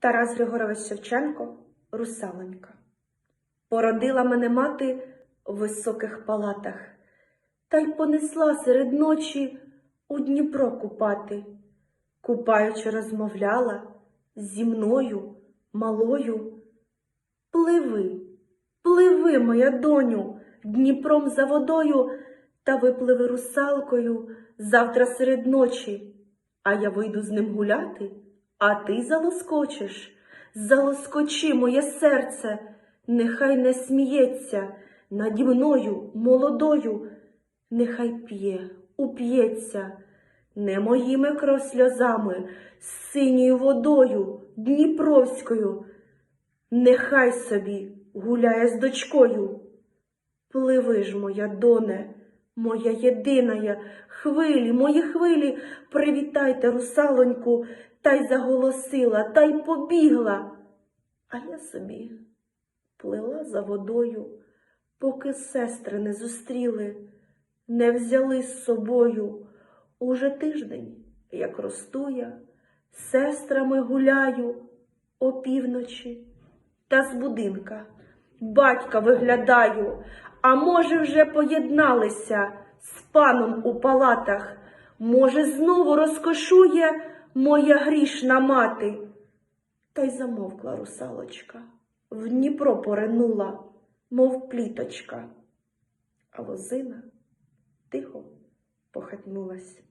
Тарас Григорович Шевченко, Русалонька. Породила мене мати в високих палатах, та й понесла серед ночі у Дніпро купати. Купаючи, розмовляла зі мною, малою. Пливи, пливи, моя доню, Дніпром за водою, та випливи русалкою завтра серед ночі, а я вийду з ним гуляти, а ти залоскочиш. Залоскочи, моє серце, нехай не сміється наді мною, молодою, нехай п'є, уп'ється, не моїми кров сльозами, синьою водою, Дніпровською. Нехай собі гуляє з дочкою. Пливи ж, моя доне, моя єдиная, хвилі, мої хвилі, привітайте русалоньку, та й заголосила, та й побігла. А я собі плила за водою, поки сестри не зустріли, не взяли з собою. Уже тиждень, як росту я, сестрами гуляю опівночі та з будинка. Батька виглядаю, а може, вже поєдналися з паном у палатах. Може, знову розкошує моя грішна мати. Та й замовкла русалочка, в Дніпро поринула, мов пліточка, а возина тихо похитнулась.